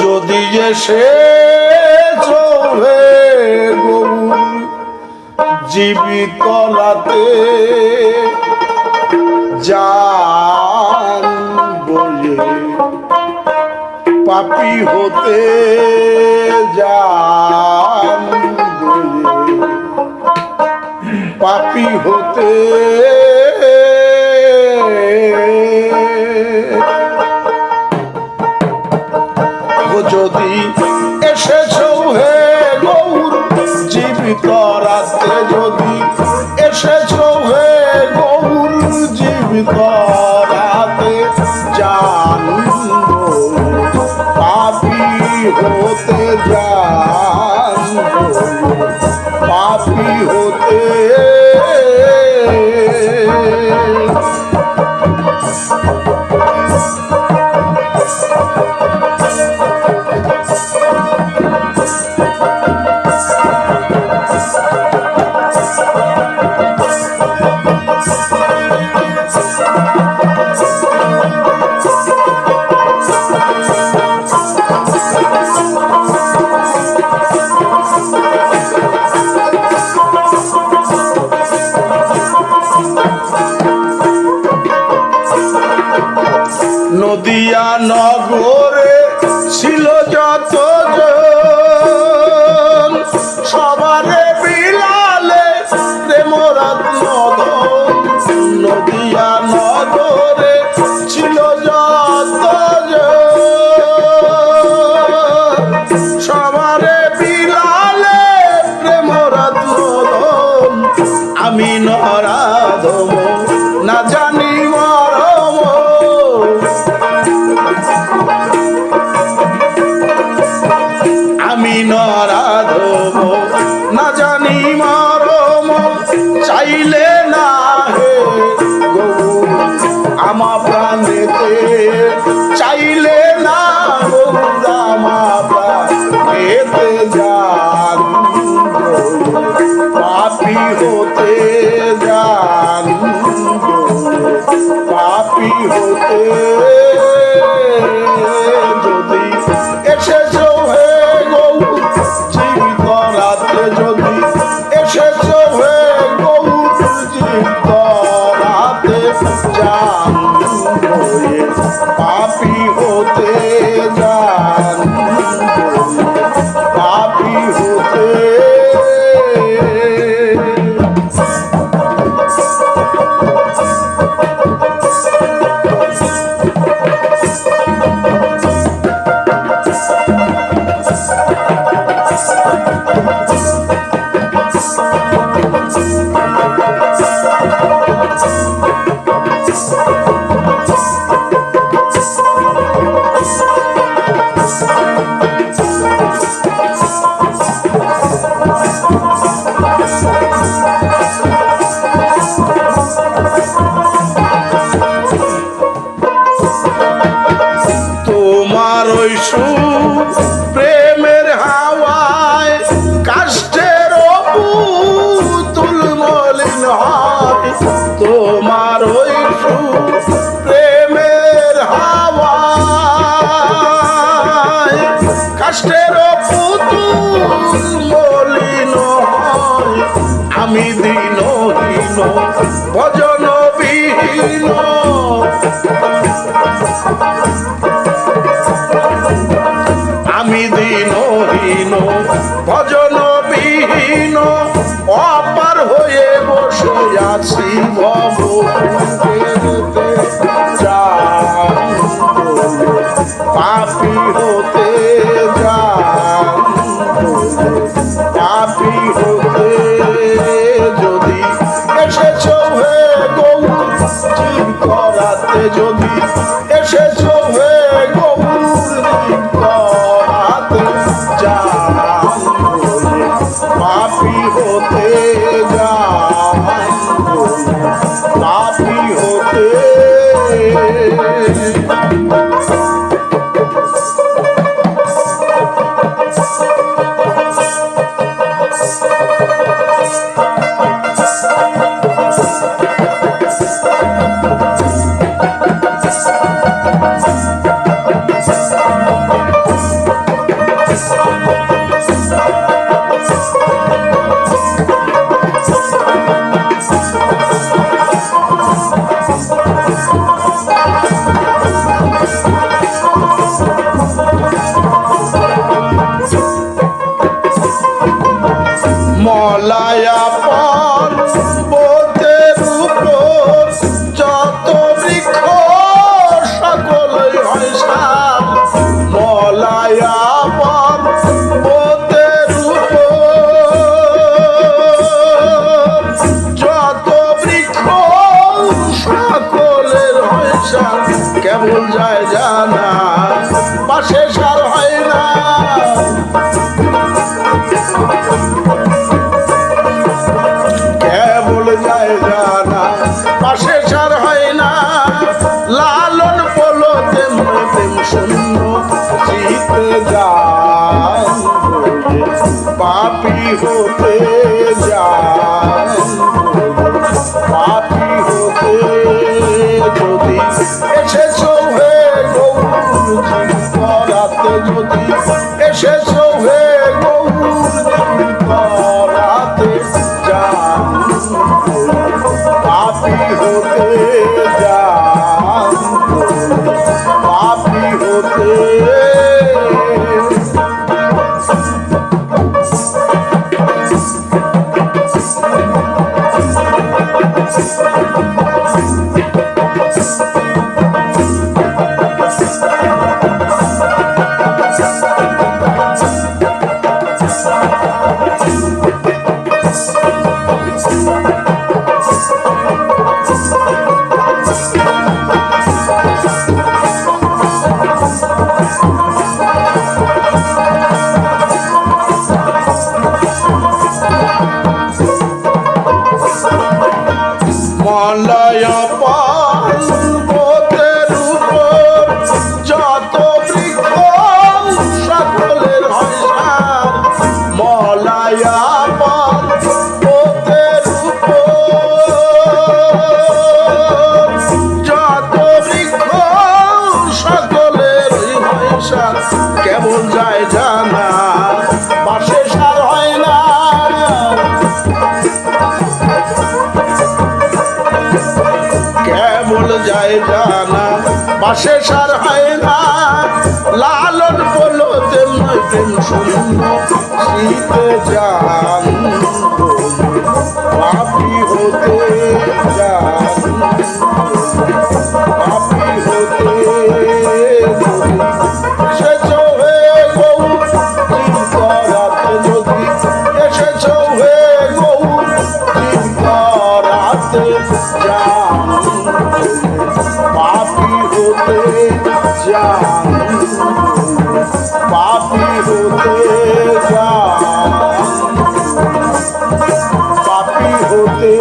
যদি এসে চোভে গৌর জীবিত রাতে যান বলে পাপি হতে যান। পাপি হতে। যদি এসেছ হে গৌর, জীবিত রাতে যদি এসেছ হে গৌর, জীবিত রাতে জান পাপি হতে জান Thank you. নদিয়া নগরে ছিল যত পাপি তোমার ওই প্রেমের হাওয়া কাষ্টের মলিন আমি দিন দিন ভজন বিহীন করাতে যদি এসেছ হে গৌর করাতে যান পাপি হতে যান হতে পাপি হতে যায়। কেবল যায় জানা? পাশে সার হয় না। লালন বলো তেমন প্রেম শূন্য। শীতে যান হতে যান হতে জানি পাপি হতে জানি পাপি হতে